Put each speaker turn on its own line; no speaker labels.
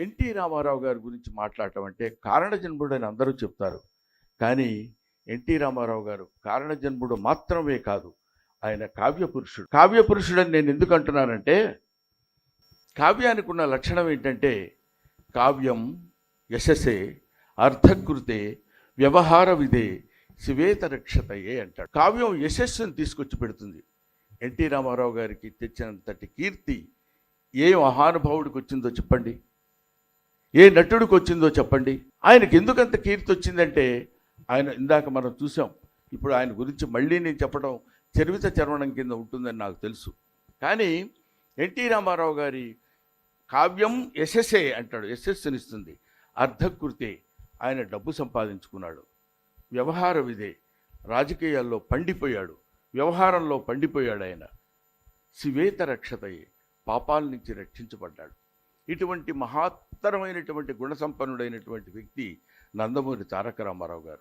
NT Ramarao గారి గురించి మాట్లాడటం అంటే కారణజన్ముడు అని అందరూ చెప్తారు. కానీ ఎన్టీ రామారావు గారు కారణజన్ముడు మాత్రమే కాదు ఆయన కావ్య పురుషుడు. కావ్య పురుషుడు అని నేను ఎందుకు అంటున్నానంటే కావ్యానికి ఉన్న లక్షణం ఏంటంటే కావ్యం యశసే అర్థకృతే వ్యవహార విధే శివేత రక్షతయే అంటాడు. కావ్యం యశస్సును తీసుకొచ్చి పెడుతుంది. ఎన్టీ రామారావు గారికి తెచ్చినంతటి కీర్తి ఏ మహానుభావుడికి వచ్చిందో చెప్పండి. ఏ నటుడికి వచ్చిందో చెప్పండి. ఆయనకి ఎందుకంత కీర్తి వచ్చిందంటే ఆయన ఇందాక మనం చూసాం. ఇప్పుడు ఆయన గురించి మళ్ళీ నేను చెప్పడం చరివిత చర్వణం కింద ఉంటుందని నాకు తెలుసు. కానీ ఎన్టీ రామారావు గారి కావ్యం ఎస్ఎస్ఏ అంటాడు. యశస్సునిస్తుంది అర్ధకృతే. ఆయన డబ్బు సంపాదించుకున్నాడు. వ్యవహార విధే. రాజకీయాల్లో పండిపోయాడు. వ్యవహారంలో పండిపోయాడు ఆయన. శివేత రక్షతయే పాపాల నుంచి రక్షించబడ్డాడు. ఇటువంటి మహత్తరమైనటువంటి గుణసంపన్నుడైనటువంటి వ్యక్తి నందమూరి తారక రామారావు గారు.